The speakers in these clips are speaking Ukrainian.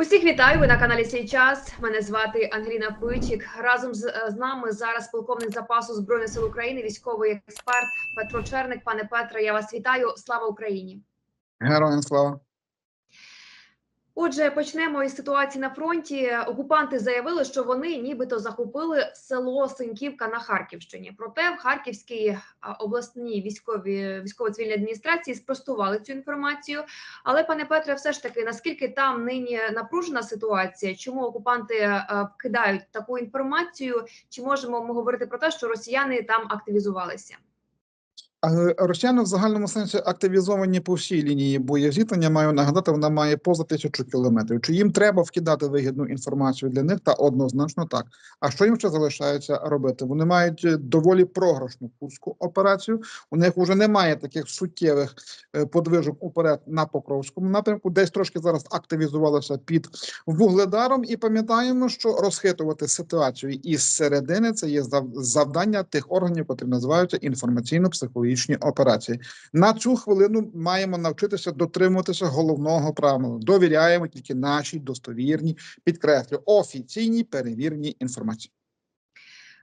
Усіх вітаю. Ви на каналі «Сей час. Мене звати Ангеліна Пичик. Разом з, з нами зараз полковник запасу збройних сил України, військовий експерт Петро Черник. Пане Петре, я вас вітаю. Слава Україні! Героям слава. Отже, почнемо із ситуації на фронті. Окупанти заявили, що вони нібито захопили село Синьківка на Харківщині. Проте в Харківській обласній військовій військово-цивільній адміністрації спростували цю інформацію. Але, пане Петре, все ж таки, наскільки там нині напружена ситуація? Чому окупанти вкидають таку інформацію? Чи можемо ми говорити про те, що росіяни там активізувалися? А Росіяни в загальному сенсі активізовані по всій лінії боєзіткнення. Маю нагадати, вона має поза тисячу кілометрів. Чи їм треба вкидати вигідну інформацію для них? Та однозначно так. А що їм ще залишається робити? Вони мають е, доволі програшну курську операцію. У них вже немає таких суттєвих е, подвижок уперед на Покровському напрямку. Десь трошки зараз активізувалися під вугледаром, і пам'ятаємо, що розхитувати ситуацію із середини це є зав- завдання тих органів, котрі називаються інформаційно-психологічні операції. На цю хвилину маємо навчитися дотримуватися головного правила. Довіряємо тільки нашій достовірній, підкреслю, офіційній перевірній інформації.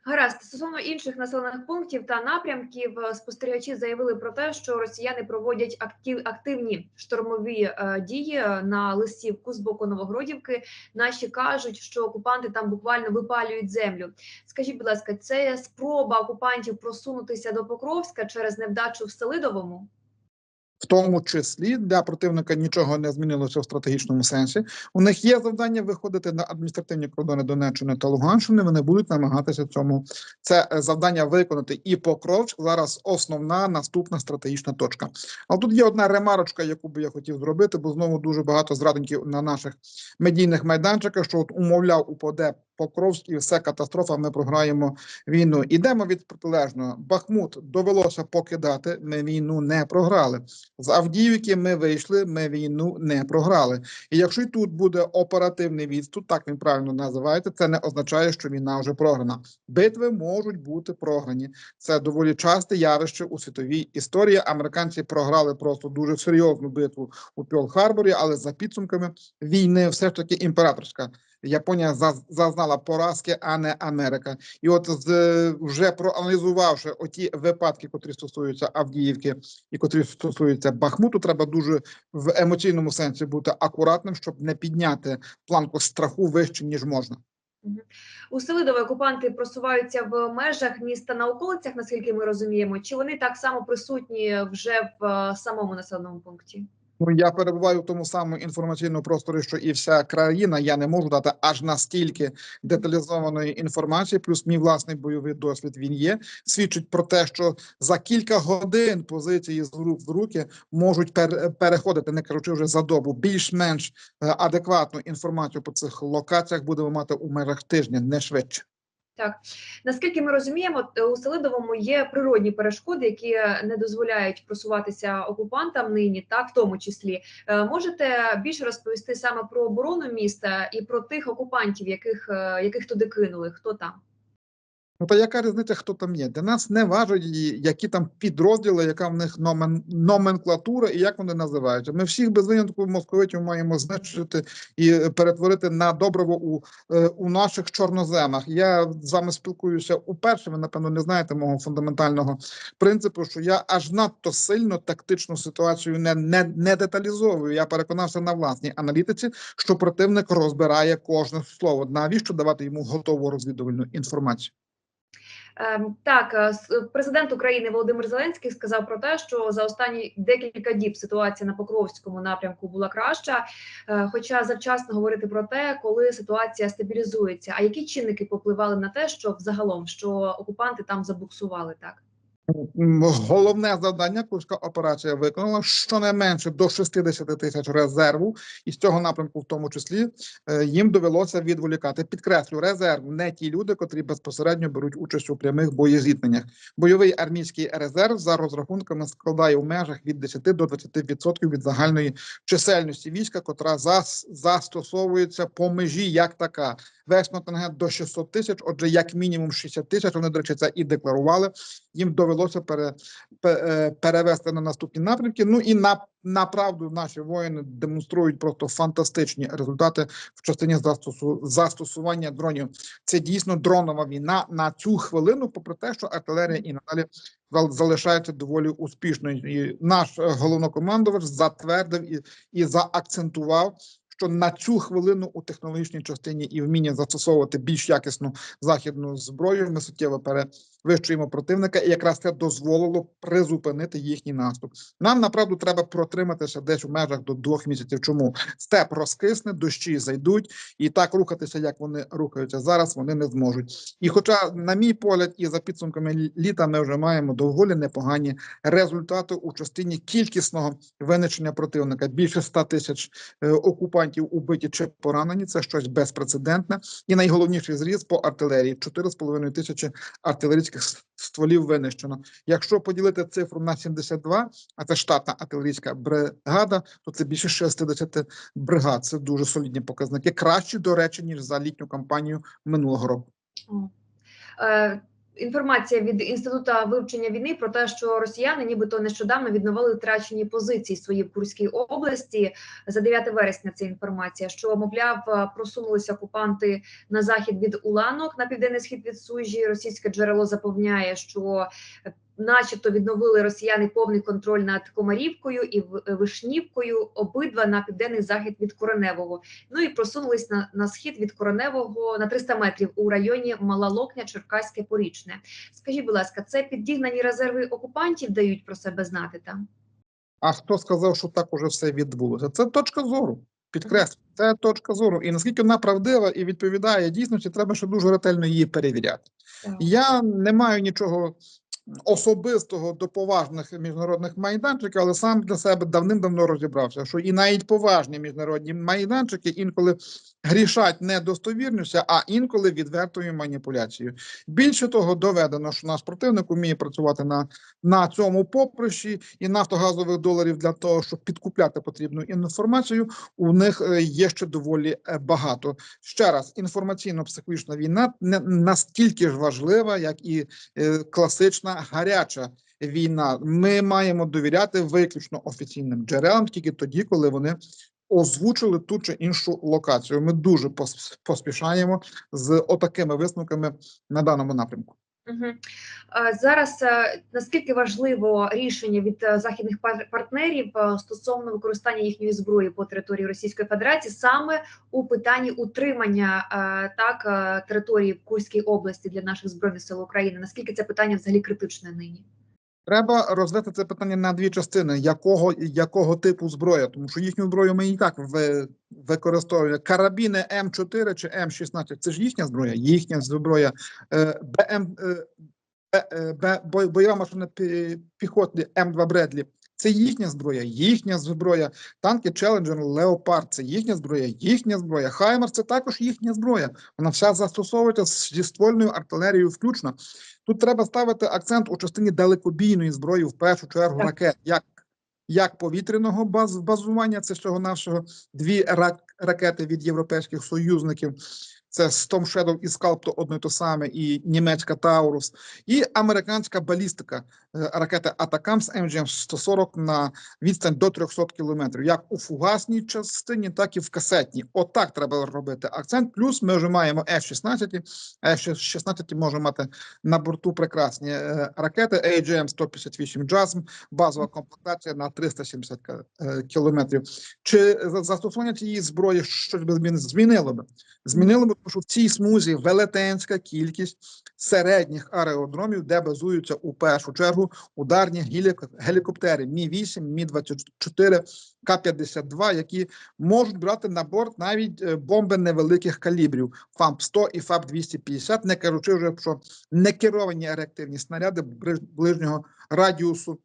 Гаразд, стосовно інших населених пунктів та напрямків, е, спостерігачі заявили про те, що росіяни проводять актив, активні штурмові е, дії е, на листівку з боку Новогродівки. Наші кажуть, що окупанти там буквально випалюють землю. Скажіть, будь ласка, це спроба окупантів просунутися до Покровська через невдачу в Селидовому? В тому числі для противника нічого не змінилося в стратегічному сенсі. У них є завдання виходити на адміністративні кордони Донеччини та Луганщини. Вони будуть намагатися цьому це е, завдання виконати. І Покровськ зараз основна наступна стратегічна точка. Але тут є одна ремарочка, яку би я хотів зробити, бо знову дуже багато зрадників на наших медійних майданчиках, що от умовляв упаде Покровськ і все катастрофа. Ми програємо війну. Ідемо від протилежного. Бахмут довелося покидати. Ми війну не програли. З Авдіївки ми вийшли, ми війну не програли. І якщо й тут буде оперативний відступ, так він правильно називається, це не означає, що війна вже програна. Битви можуть бути програні. Це доволі часте явище у світовій історії. Американці програли просто дуже серйозну битву у Пьол-Харборі, але за підсумками війни все ж таки імператорська. Японія заз- зазнала поразки, а не Америка. І от з вже проаналізувавши оті випадки, котрі стосуються Авдіївки і котрі стосуються Бахмуту, треба дуже в емоційному сенсі бути акуратним, щоб не підняти планку страху вище ніж можна. У Селидове окупанти просуваються в межах міста на околицях, наскільки ми розуміємо, чи вони так само присутні вже в е, самому населеному пункті? Ну я перебуваю в тому самому інформаційному просторі, що і вся країна. Я не можу дати аж настільки деталізованої інформації. Плюс мій власний бойовий досвід він є. Свідчить про те, що за кілька годин позиції з рук в руки можуть пер- переходити, не кажучи вже за добу. Більш-менш е, адекватну інформацію по цих локаціях будемо мати у межах тижня, не швидше. Так наскільки ми розуміємо, у Селидовому є природні перешкоди, які не дозволяють просуватися окупантам нині, так в тому числі. Е, Можете більше розповісти саме про оборону міста і про тих окупантів, яких, е, яких туди кинули? Хто там? Ну, та яка різниця, хто там є? Для нас не і які там підрозділи, яка в них номен, номенклатура і як вони називаються. Ми всіх без винятку московитів маємо знищити і перетворити на добриво у, е, у наших чорноземах. Я з вами спілкуюся уперше. Ви напевно не знаєте мого фундаментального принципу, що я аж надто сильно тактичну ситуацію не, не, не деталізовую. Я переконався на власній аналітиці, що противник розбирає кожне слово. Навіщо давати йому готову розвідувальну інформацію? Ем, Так, е, президент України Володимир Зеленський сказав про те, що за останні декілька діб ситуація на Покровському напрямку була краща, е, хоча завчасно говорити про те, коли ситуація стабілізується. А які чинники попливали на те, що взагалом що окупанти там забуксували так? Головне завдання Курська операція виконала щонайменше до 60 тисяч резерву, і з цього напрямку, в тому числі, е, їм довелося відволікати. Підкреслю, резерв не ті люди, котрі безпосередньо беруть участь у прямих боєзіткненнях. Бойовий армійський резерв за розрахунками складає в межах від 10 до 20% від загальної чисельності війська, котра зас, застосовується по межі як така. Весь контингент до 600 тисяч. Отже, як мінімум 60 тисяч. Вони, до речі, це і декларували. Їм довелося пере, е, перевести на наступні напрямки. Ну і на направду наші воїни демонструють просто фантастичні результати в частині застосу, застосування дронів. Це дійсно дронова війна на цю хвилину, попри те, що артилерія і надалі зал- залишається доволі успішною. І наш головнокомандувач затвердив і, і заакцентував. Що на цю хвилину у технологічній частині і вміння застосовувати більш якісну західну зброю ми суттєво перевищуємо противника, і якраз це дозволило призупинити їхній наступ. Нам направду треба протриматися десь в межах до двох місяців. Чому степ розкисне, дощі зайдуть, і так рухатися, як вони рухаються зараз, вони не зможуть. І, хоча, на мій погляд, і за підсумками літа, ми вже маємо доволі непогані результати у частині кількісного винищення противника. Більше 100 тисяч е, окупантів убиті чи поранені. Це щось безпрецедентне. І найголовніший зріз по артилерії: 4,5 тисячі артилерійських с- стволів винищено. Якщо поділити цифру на 72, а це штатна артилерійська бригада, то це більше 60 бригад. Це дуже солідні показники. Кращі, до речі, ніж за літню кампанію минулого року. Інформація від інституту вивчення війни про те, що росіяни, нібито нещодавно відновили втрачені позиції свої в Курській області за 9 вересня. Це інформація, що мовляв е, просунулися окупанти на захід від Уланок на південний схід від Сужі. Російське джерело запевняє, що начебто відновили росіяни повний контроль над Комарівкою і е, Вишнівкою, обидва на південний захід від Кореневого. Ну і просунулись на, на схід від Короневого на 300 метрів у районі Малалокня, Черкаське, Порічне. Скажіть, будь ласка, це підігнані резерви окупантів дають про себе знати там? А хто сказав, що так уже все відбулося? Це точка зору. Підкреслю, це точка зору. І наскільки вона правдива і відповідає дійсності, треба ще дуже ретельно її перевіряти. Так. Я не маю нічого особистого до поважних міжнародних майданчиків, але сам для себе давним-давно розібрався, що і навіть поважні міжнародні майданчики інколи грішать недостовірністю, а інколи відвертою маніпуляцією. Більше того, доведено, що наш противник вміє працювати на, на цьому поприщі і нафтогазових доларів для того, щоб підкупляти потрібну інформацію. У них е, є ще доволі е, багато. Ще раз, інформаційно-психологічна війна не настільки ж важлива, як і е, гаряча війна. Ми маємо довіряти виключно офіційним джерелам тільки тоді, коли вони озвучили ту чи іншу локацію. Ми дуже поспішаємо з отакими висновками на даному напрямку. Зараз е, наскільки важливо рішення від е, західних пар- партнерів е, стосовно використання їхньої зброї по території Російської Федерації саме у питанні утримання так території в Курській області для наших збройних сил України? Наскільки це питання взагалі критичне нині? Треба розвити це питання на дві частини: якого якого типу зброя, тому що їхню зброю ми і так використовуємо. Карабіни М4 чи М16 – це ж їхня зброя, їхня зброя. Е, БМ, е, е, бойова машина піхоти піхотні М2 Бредлі. Це їхня зброя, їхня зброя. Танки Челенджер, Леопард це їхня зброя, їхня зброя. Хаймер це також їхня зброя. Вона вся застосовується зі ствольною артилерією включно. Тут треба ставити акцент у частині далекобійної зброї, в першу чергу ракет. Як, як повітряного баз, базування, це всього нашого дві рак, ракети від європейських союзників. Це Storm Shadow і Scalp, то одно й то саме, і німецька Таурус, і американська балістика е, ракети Атакамс MGM 140 на відстань до 300 кілометрів, як у фугасній частині, так і в касетній. Отак треба робити акцент. Плюс ми вже маємо F-16, F-16 може мати на борту прекрасні е, ракети AGM 158 JASM, базова комплектація на 370 ка- е, кілометрів. Чи за- застосування цієї зброї щось би змін- змінило би? Змінило би, що в цій смузі велетенська кількість середніх аеродромів, де базуються у першу чергу ударні гелік- гелікоптери Мі-8, Мі-24, К-52, які можуть брати на борт навіть е, бомби невеликих калібрів ФАМП-100 і ФАП-250, не кажучи вже про некеровані реактивні снаряди ближнього радіусу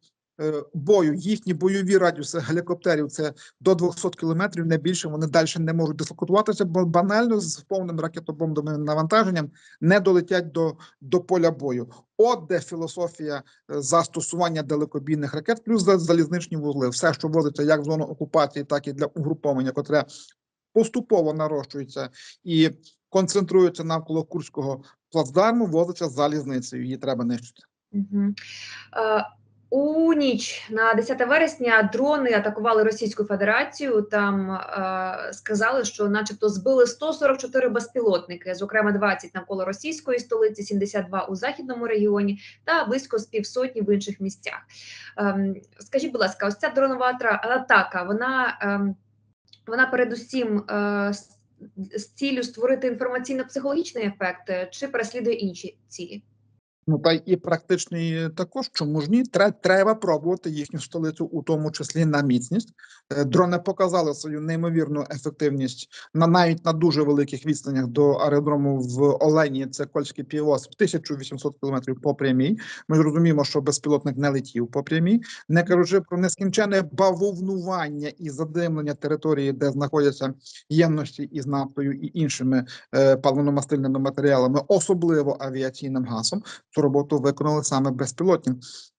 бою. Їхні бойові радіуси гелікоптерів це до 200 кілометрів, не більше. Вони далі не можуть дислокуватися, бо банально з повним ракетобомбовим навантаженням не долетять до, до поля бою. От де філософія е, застосування далекобійних ракет, плюс за- залізничні вузли. Все, що возиться як в зону окупації, так і для угруповання, котре поступово нарощується і концентрується навколо Курського плацдарму, возиться залізницею. Її треба нищити. Мгм. Е, У ніч на 10 вересня дрони атакували Російську Федерацію. Там е, сказали, що, начебто, збили 144 безпілотники, зокрема 20 навколо російської столиці, 72 у західному регіоні та близько з півсотні в інших місцях. Ем, скажіть, будь ласка, ось ця дронова атака, вона, ем, вона передусім е, з, з ціллю створити інформаційно-психологічний ефект е, чи переслідує інші цілі? Ну та і практичний також чому ж ні? Треба пробувати їхню столицю, у тому числі на міцність. Е, Дрони показали свою неймовірну ефективність на навіть на дуже великих відстанях до аеродрому в Олені. Це Кольський півоз 1800 кілометрів по прямій. Ми ж розуміємо, що безпілотник не летів по прямій, не кажучи про нескінченне бавовнування і задимлення території, де знаходяться ємності із нафтою і іншими е, паливно-мастильними матеріалами, особливо авіаційним газом цю роботу виконали саме безпілотні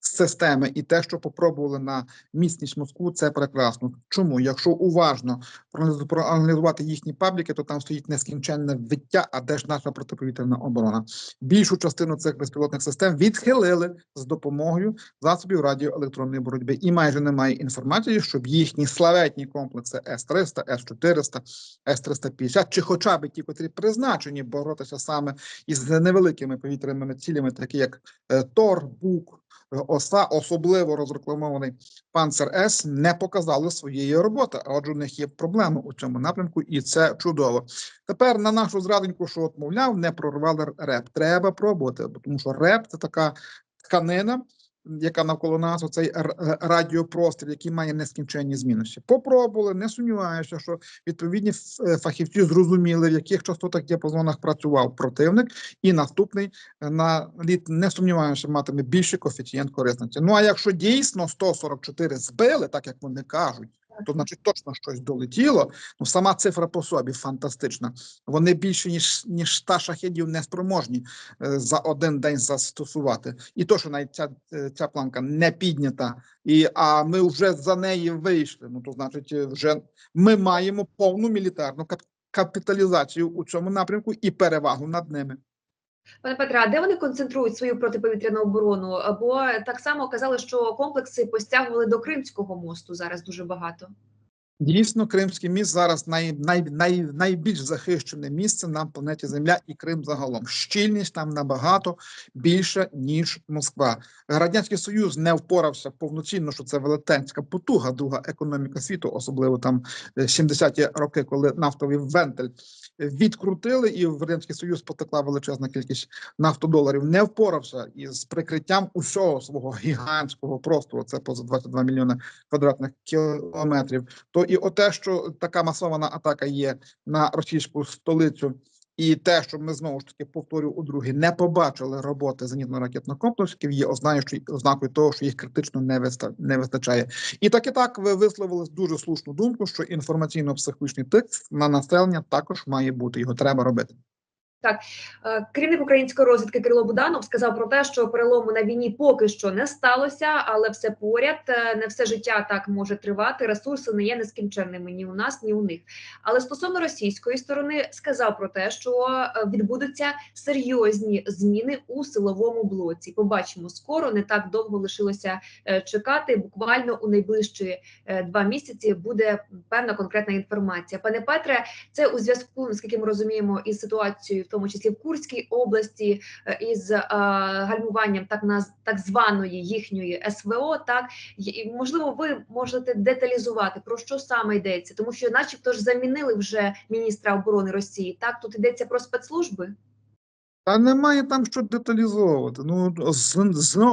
системи, і те, що попробували на міцність Москву, це прекрасно. Чому? Якщо уважно проаналіз- проаналізувати їхні пабліки, то там стоїть нескінченне виття, а де ж наша протиповітряна оборона? Більшу частину цих безпілотних систем відхилили з допомогою засобів радіоелектронної боротьби, і майже немає інформації, щоб їхні славетні комплекси С-300, С-400, С-350, чи хоча б ті, котрі призначені боротися саме із невеликими повітряними цілями, такі як е, Тор, Бук, Оса, особливо розрекламований Панцер С, не показали своєї роботи. А отже, у них є проблеми у цьому напрямку, і це чудово. Тепер на нашу зрадоньку, що от, мовляв, не прорвали реп. Треба пробувати, тому що реп це така тканина. Яка навколо нас оцей е, радіопростір, який має нескінченні змінності. Попробували, не сумніваюся, що відповідні е, фахівці зрозуміли, в яких частотах діапазонах працював противник, і наступний е, на літ не сумніваюся, матиме більший коефіцієнт корисності. Ну а якщо дійсно 144 збили, так як вони кажуть, то значить точно щось долетіло. Ну сама цифра по собі фантастична. Вони більше ніж ніж 100 шахедів не спроможні е, за один день застосувати. І то, що навіть ця, е, ця планка не піднята, і а ми вже за неї вийшли. Ну то значить, е, вже ми маємо повну мілітарну капіталізацію у цьому напрямку і перевагу над ними. Пане Петре, а де вони концентрують свою протиповітряну оборону? Бо так само казали, що комплекси постягували до Кримського мосту зараз дуже багато. Дійсно, Кримський міст зараз най, най, най, найбільш захищене місце на планеті Земля і Крим загалом. Щільність там набагато більша, ніж Москва. Радянський Союз не впорався повноцінно, що це велетенська потуга, друга економіка світу, особливо там е, 70-ті роки, коли нафтовий вентиль відкрутили, і в Радянський Союз потекла величезна кількість нафтодоларів. Не впорався із прикриттям усього свого гігантського простору. Це поза 22 мільйони квадратних кілометрів. То і оте, що така масована атака є на російську столицю, і те, що ми знову ж таки повторю у друге, не побачили роботи зенітно-ракетних комплексів, є ознакою, того, що їх критично не вистачає. І так і так ви висловили дуже слушну думку, що інформаційно-психологічний тиск на населення також має бути. Його треба робити. Е, Керівник української розвідки Кирило Буданов сказав про те, що перелому на війні поки що не сталося, але все поряд. Е, Не все життя так може тривати. Ресурси не є нескінченними ні у нас, ні у них. Але стосовно російської сторони сказав про те, що е, відбудуться серйозні зміни у силовому блоці. Побачимо скоро. Не так довго лишилося чекати. Буквально у найближчі два місяці буде певна конкретна інформація. Пане Петре, це у зв'язку, наскільки ми розуміємо, із ситуацією, в тому числі в Курській області, е, із е, гальмуванням так наз так званої їхньої СВО. Так І- можливо, ви можете деталізувати про що саме йдеться, тому що, начебто, ж замінили вже міністра оборони Росії. Так тут йдеться про спецслужби. Та немає там що деталізовувати. Ну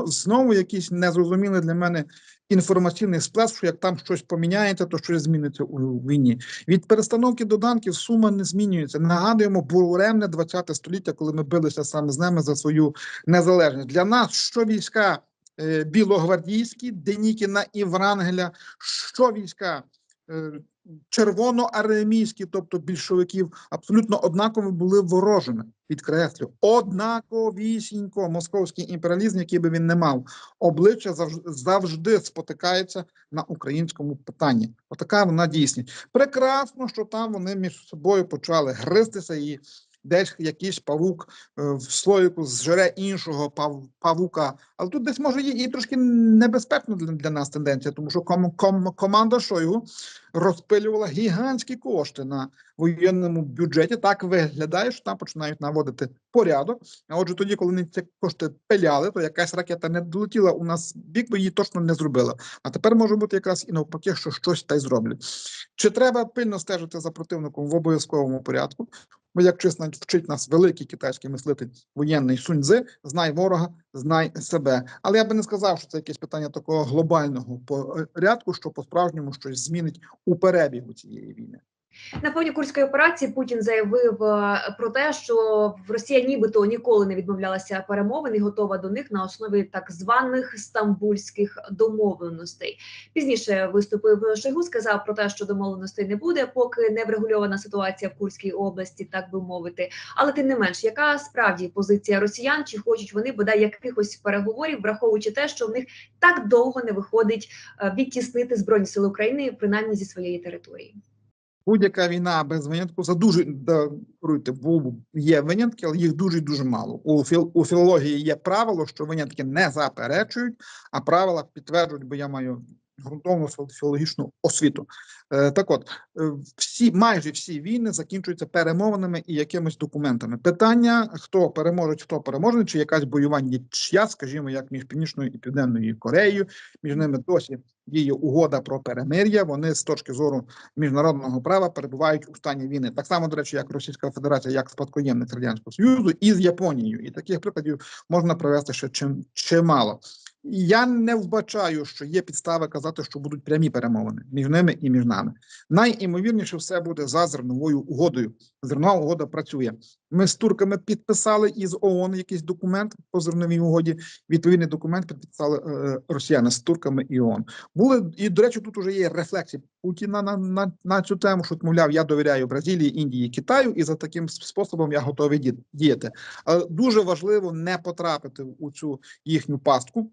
знову якийсь незрозумілий для мене інформаційний сплеск, що як там щось поміняється, то щось зміниться у війні. Від перестановки доданків сума не змінюється. Нагадуємо буремне 20 століття, коли ми билися саме з ними за свою незалежність. Для нас що війська е, білогвардійські, Денікіна і Врангеля, що війська. Червоноармійські, тобто більшовиків, абсолютно однаково були ворожими. Підкреслю, однаковісінько московський імперіалізм, який би він не мав, обличчя завж- завжди спотикається на українському питанні. Отака вона дійсність. Прекрасно, що там вони між собою почали гристися і десь якийсь павук е, в слоїку зжере іншого пав, павука. Але тут десь може є і трошки небезпечно для, для нас тенденція, тому що ком, ком, команда Шойгу розпилювала гігантські кошти на воєнному бюджеті. Так виглядає, що там починають наводити порядок. А отже, тоді, коли вони ці кошти пиляли, то якась ракета не долетіла у нас бік, бо її точно не зробила. А тепер може бути якраз і навпаки, що щось та й зроблять. Чи треба пильно стежити за противником в обов'язковому порядку? Бо як чесно вчить нас великий китайський мислитель воєнний Суньцзи, знай ворога, знай себе. Але я би не сказав, що це якесь питання такого глобального порядку, що по-справжньому щось змінить у перебігу цієї війни. На фоні курської операції Путін заявив е, про те, що Росія нібито ніколи не відмовлялася перемовин і готова до них на основі так званих стамбульських домовленостей. Пізніше виступив Шойгу, сказав про те, що домовленостей не буде, поки не врегульована ситуація в Курській області, так би мовити. Але тим не менш, яка справді позиція росіян? Чи хочуть вони бодай якихось переговорів, враховуючи те, що в них так довго не виходить е, відтіснити збройні сили України, принаймні зі своєї території? Будь-яка війна без винятку за дуже даруйте, бо є винятки, але їх дуже дуже мало. У філ у філології є правило, що винятки не заперечують, а правила підтверджують, бо я маю ґрунтовну філологічну освіту. Е, так от е, всі майже всі війни закінчуються перемовинами і якимись документами. Питання: хто переможе, хто переможе, чи якась бойова нічия, скажімо, як між північною і південною Кореєю, між ними досі діє угода про перемир'я. Вони з точки зору міжнародного права перебувають у стані війни. Так само, до речі, як Російська Федерація, як спадкоємник Радянського Союзу, і з Японією. І таких прикладів можна привести ще чим чимало. Я не вбачаю, що є підстави казати, що будуть прямі перемовини між ними і між нами. Найімовірніше все буде за зерновою угодою. Зернова угода працює. Ми з турками підписали із ООН якийсь документ по зерновій угоді. Відповідний документ підписали е, росіяни з турками і ООН. Були і до речі, тут уже є рефлексії Путіна на, на, на цю тему, що мовляв, я довіряю Бразилії, Індії, Китаю, і за таким способом я готовий діяти. Але дуже важливо не потрапити у цю їхню пастку.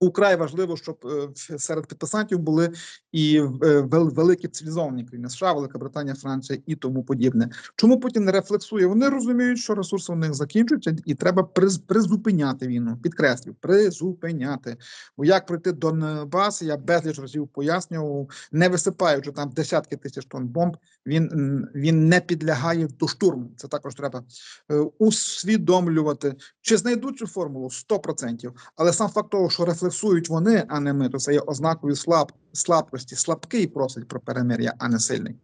Украй важливо, щоб е, серед підписантів були і е, великі цивілізовані країни США, Велика Британія, Франція і тому подібне. Чому Путін не рефлексує? Вони розуміють, що ресурси у них закінчуються, і треба приз- призупиняти війну. Підкреслю, призупиняти. Бо як прийти до Донбасу, я безліч разів пояснював, не висипаючи там десятки тисяч тонн бомб, він, він не підлягає до штурму. Це також треба е, усвідомлювати. Чи знайдуть цю формулу 100%. Але сам факт того, що рефлексують вони, а не ми, то це є ознакою слаб, слабкості. Слабкий просить про перемир'я, а не сильний.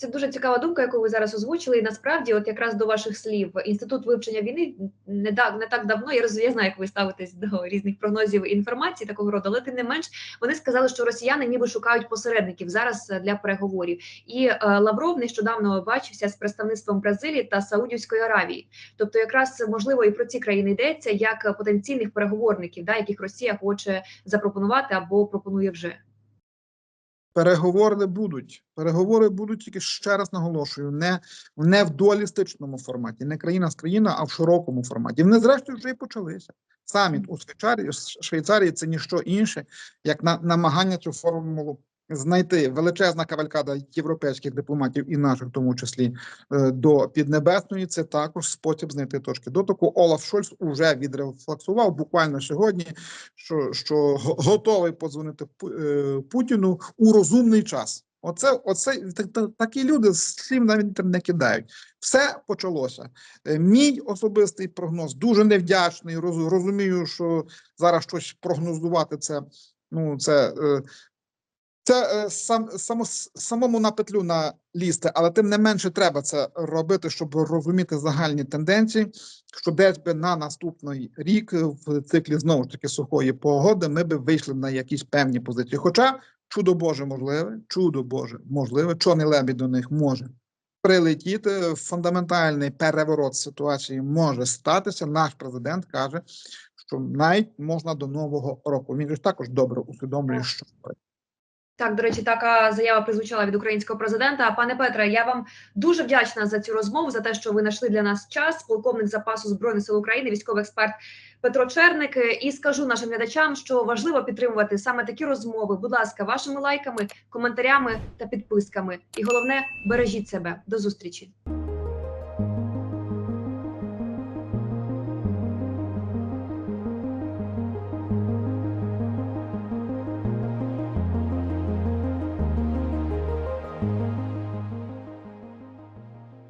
Це дуже цікава думка, яку ви зараз озвучили. І насправді, от якраз до ваших слів, інститут вивчення війни не так не так давно. Я роз я знаю, як ви ставитесь до різних прогнозів і інформації такого роду, але тим не менш вони сказали, що росіяни ніби шукають посередників зараз е, для переговорів. І е, Лавров нещодавно бачився з представництвом Бразилії та Саудівської Аравії. Тобто, якраз можливо і про ці країни йдеться як потенційних переговорників, да, яких Росія хоче запропонувати або пропонує вже. Переговори будуть. Переговори будуть тільки ще раз наголошую, не, не в дуалістичному форматі, не країна з країна, а в широкому форматі. Вони, зрештою, вже і почалися. Саміт у Швейцарії, Швейцарії це ніщо інше, як на намагання цю формулу знайти величезна кавалькада європейських дипломатів і наших, в тому числі е, до Піднебесної. Це також спосіб знайти точки дотику. Олаф Шольц уже відрефлексував буквально сьогодні, що, що готовий подзвонити е, Путіну у розумний час. Оце, оце та- та- такі люди слів навіть не кидають. Все почалося. Е, Мій особистий прогноз дуже невдячний. роз- Розумію, що зараз щось прогнозувати це. Ну, це, це е, сам само, самому на петлю налізти, але тим не менше треба це робити, щоб розуміти загальні тенденції. Що десь би на наступний рік в циклі знову ж таки сухої погоди ми би вийшли на якісь певні позиції. Хоча чудо Боже можливе, чудо Боже можливе, чорний лебідь до них може прилетіти. Фундаментальний переворот ситуації може статися. Наш президент каже, що навіть можна до нового року. Він ж також добре усвідомлює, що. Так, до речі, така заява призвучала від українського президента. Пане Петре, я вам дуже вдячна за цю розмову, за те, що ви знайшли для нас час. Полковник запасу збройних сил України, військовий експерт Петро Черник. І скажу нашим глядачам, що важливо підтримувати саме такі розмови. Будь ласка, вашими лайками, коментарями та підписками. І головне, бережіть себе. До зустрічі.